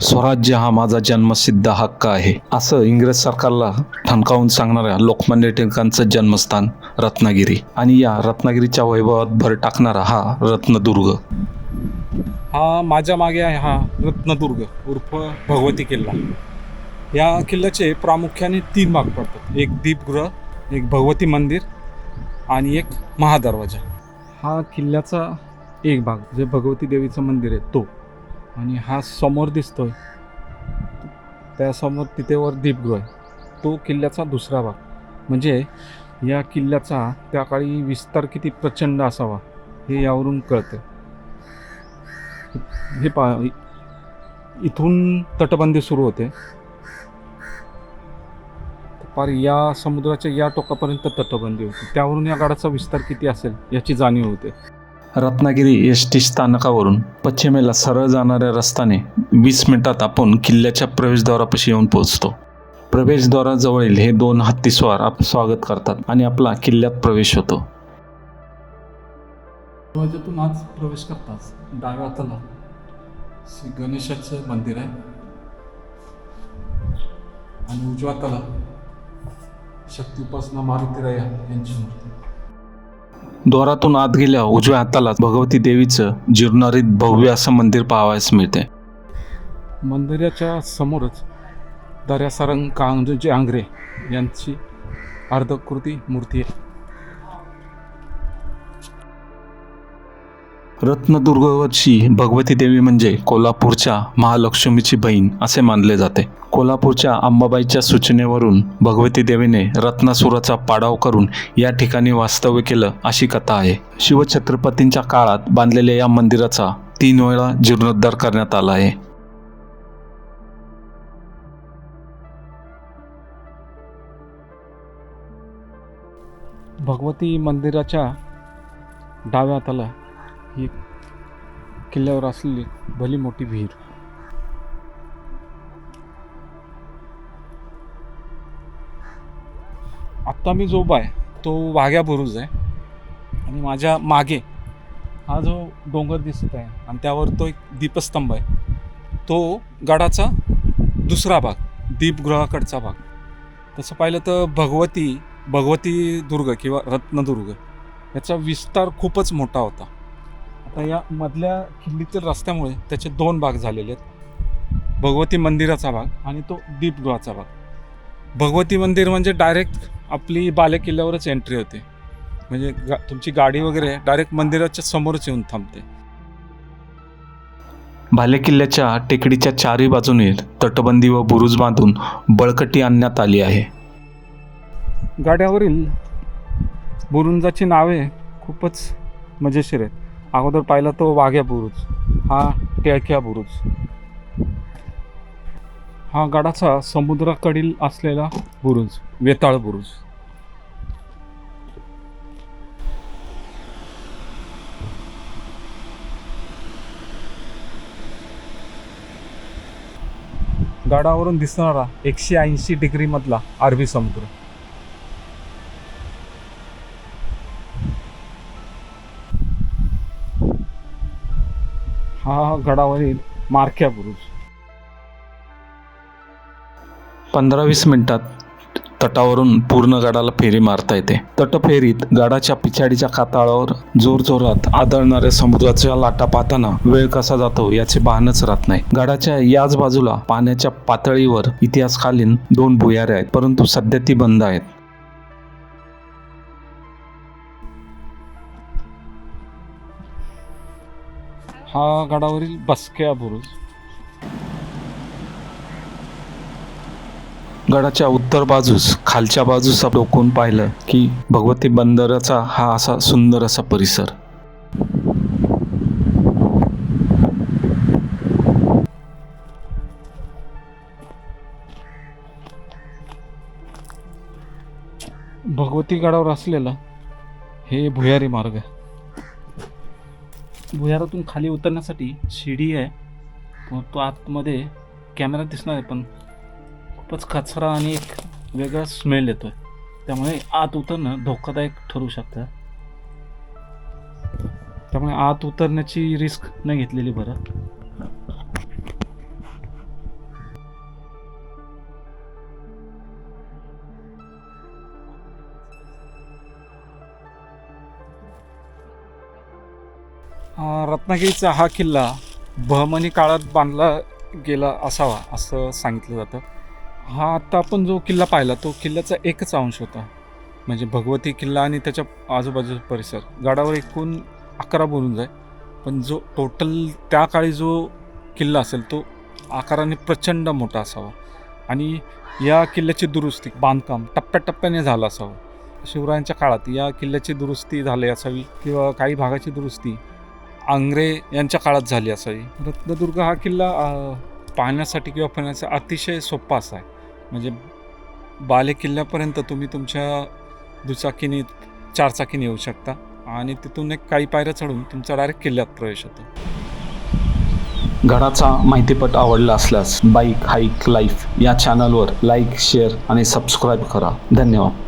स्वराज्य हा माझा जन्मसिद्ध हक्क आहे. असं इंग्रज सरकारला ठणकावून सांगणाऱ्या लोकमान्य टिळकांचं जन्मस्थान रत्नागिरी. आणि या रत्नागिरीच्या वैभवात भर टाकणारा हा रत्नदुर्ग. हा माझ्या मागे आहे हा रत्नदुर्ग उर्फ भगवती किल्ला. या किल्ल्याचे प्रामुख्याने तीन भाग पडतात. एक दीपगृह एक भगवती मंदिर आणि एक महादरवाजा. हा किल्ल्याचा एक भाग जे भगवती देवीचं मंदिर आहे तो. आणि हा समोर दिसतोय. त्यासमोर तिथे वर दीपगृह आहे तो किल्ल्याचा दुसरा भाग. म्हणजे या किल्ल्याचा त्या काळी विस्तार किती प्रचंड असावा हे यावरून कळतं हे पा इथून तटबंदी सुरू होते. पार या समुद्राच्या या टोकापर्यंत तटबंदी होती. त्यावरून या गाडाचा विस्तार किती असेल याची जाणीव होते. रत्नागिरी एस टी स्थानकावरून पश्चिमेला सरळ जाणाऱ्या रस्त्याने वीस मिनिटात आपण किल्ल्याच्या प्रवेशद्वारापाशी येऊन पोहोचतो. प्रवेशद्वाराजवळील हे दोन हत्तीस्वार आप स्वागत करतात आणि आपला किल्ल्यात प्रवेश होतो. दरवाज्यातून आज प्रवेश करताच डाव्या हाताला श्री गणेशाचं मंदिर आहे. आणि उजव्या हाताला शक्ती उपासना मारुतीराया यांची मूर्ती. द्वारातून आत गेल्या उजव्या हाताला भगवती देवीचं जीर्णारीत भव्य असं मंदिर पाहावयास मिळते मंदिराच्या समोरच दर्यासारंग कांगजी आंग्रे यांची अर्धकृती मूर्ती आहे. रत्नदुर्गवरची भगवती देवी म्हणजे कोल्हापूरच्या महालक्ष्मीची बहीण असे मानले जाते. कोल्हापूरच्या अंबाबाईच्या सूचनेवरून भगवती देवीने रत्नासुराचा पाडाव करून या ठिकाणी वास्तव्य केलं अशी कथा आहे. शिवछत्रपतींच्या काळात बांधलेल्या या मंदिराचा तीन वेळा जीर्णोद्धार करण्यात आला आहे. भगवती मंदिराच्या डाव्या हाताला किल्ल्यावर असलेली भली मोठी विहीर. आत्ता मी जो आहे तो वाघ्या बुरुज आहे. आणि माझ्या मागे हा जो डोंगर दिसत आहे आणि त्यावर तो एक दीपस्तंभ आहे. तो गडाचा दुसरा भाग दीपगृहाकडचा भाग. तसं पाहिलं तर भगवती भगवती दुर्ग किंवा रत्नदुर्ग याचा विस्तार खूपच मोठा होता. आता या मधल्या खिल्लीतील रस्त्यामुळे त्याचे दोन भाग झालेले आहेत. भगवती मंदिराचा भाग आणि तो दीपगृहाचा भाग. भगवती मंदिर म्हणजे डायरेक्ट आपली बालेकिल्ल्यावरच एंट्री होते. म्हणजे गा तुमची गाडी वगैरे डायरेक्ट मंदिराच्या समोरच येऊन थांबते. भालेकिल्ल्याच्या टेकडीच्या चारही बाजूने तटबंदी व बुरुज बांधून बळकटी आणण्यात आली आहे. गाड्यावरील बुरुंजाची नावे खूपच मजेशीर आहेत. अगोदर पाहिला तो वाघ्या बुरुज. हा टेळक्या बुरुज. हा गडाचा समुद्राकडील असलेला बुरुज वेताळ बुरुज. गडावरून दिसणारा एकशे ऐंशी डिग्रीमधला अरबी समुद्र. हा गडावरील मारख्या बुरुज. पंधरा वीस मिनिटात तटावरून पूर्ण गडाला फेरी मारता येते. तटफेरीत गडाच्या पिछाडीच्या कातळावर जोरजोरात आदळणाऱ्या समुद्राच्या लाटा पाहताना वेळ कसा जातो याचे भानच राहत नाही. गडाच्या याच बाजूला पाण्याच्या पातळीवर इतिहासकालीन दोन भुयारे आहेत परंतु सध्या ती बंद आहेत. हा गडावरील बसक्या बुरुज. गडाच्या उत्तर बाजूस खालच्या बाजूस डोकून पाहिलं की भगवती बंदराचा हा असा सुंदर असा परिसर. भगवती गडावर असलेला हे भुयारी मार्ग आहे. भुयारातून खाली उतरण्यासाठी शिडी आहे. तो आतमध्ये कॅमेरा दिसणार आहे पण खूपच कचरा आणि एक वेगळा स्मेल येतोय. त्यामुळे आत उतरणं धोकादायक ठरू शकतं. त्यामुळे आत उतरण्याची रिस्क नाही घेतलेली बरं. रत्नागिरीचा हा किल्ला बहमनी काळात बांधला गेला असावा असं सांगितलं जातं. हा आत्ता आपण जो किल्ला पाहिला तो किल्ल्याचा एकच अंश होता. म्हणजे भगवती किल्ला आणि त्याच्या आजूबाजूचा परिसर. गडावर एकूण अकरा बोलून जाय पण जो टोटल त्या काळी जो किल्ला असेल तो आकाराने प्रचंड मोठा असावा. आणि या किल्ल्याची दुरुस्ती बांधकाम टप्प्याटप्प्याने झालं असावं. शिवरायांच्या काळात या किल्ल्याची दुरुस्ती झाली असावी किंवा काही भागाची दुरुस्ती आंग्रे यांच्या काळात झाली असावी. रत्नदुर्ग हा किल्ला पाहण्यासाठी किंवा फिरण्यासाठी अतिशय सोपा असा आहे. म्हणजे बाले किल्ल्यापर्यंत तुम्ही तुमच्या दुचाकीने चारचाकीने येऊ शकता. आणि तिथून एक काही पायऱ्या चढून तुमचा डायरेक्ट किल्ल्यात प्रवेश होतो. गडाचा माहितीपट आवडला असल्यास बाईक हाईक लाईफ या चॅनलवर लाईक शेअर आणि सबस्क्राईब करा. धन्यवाद.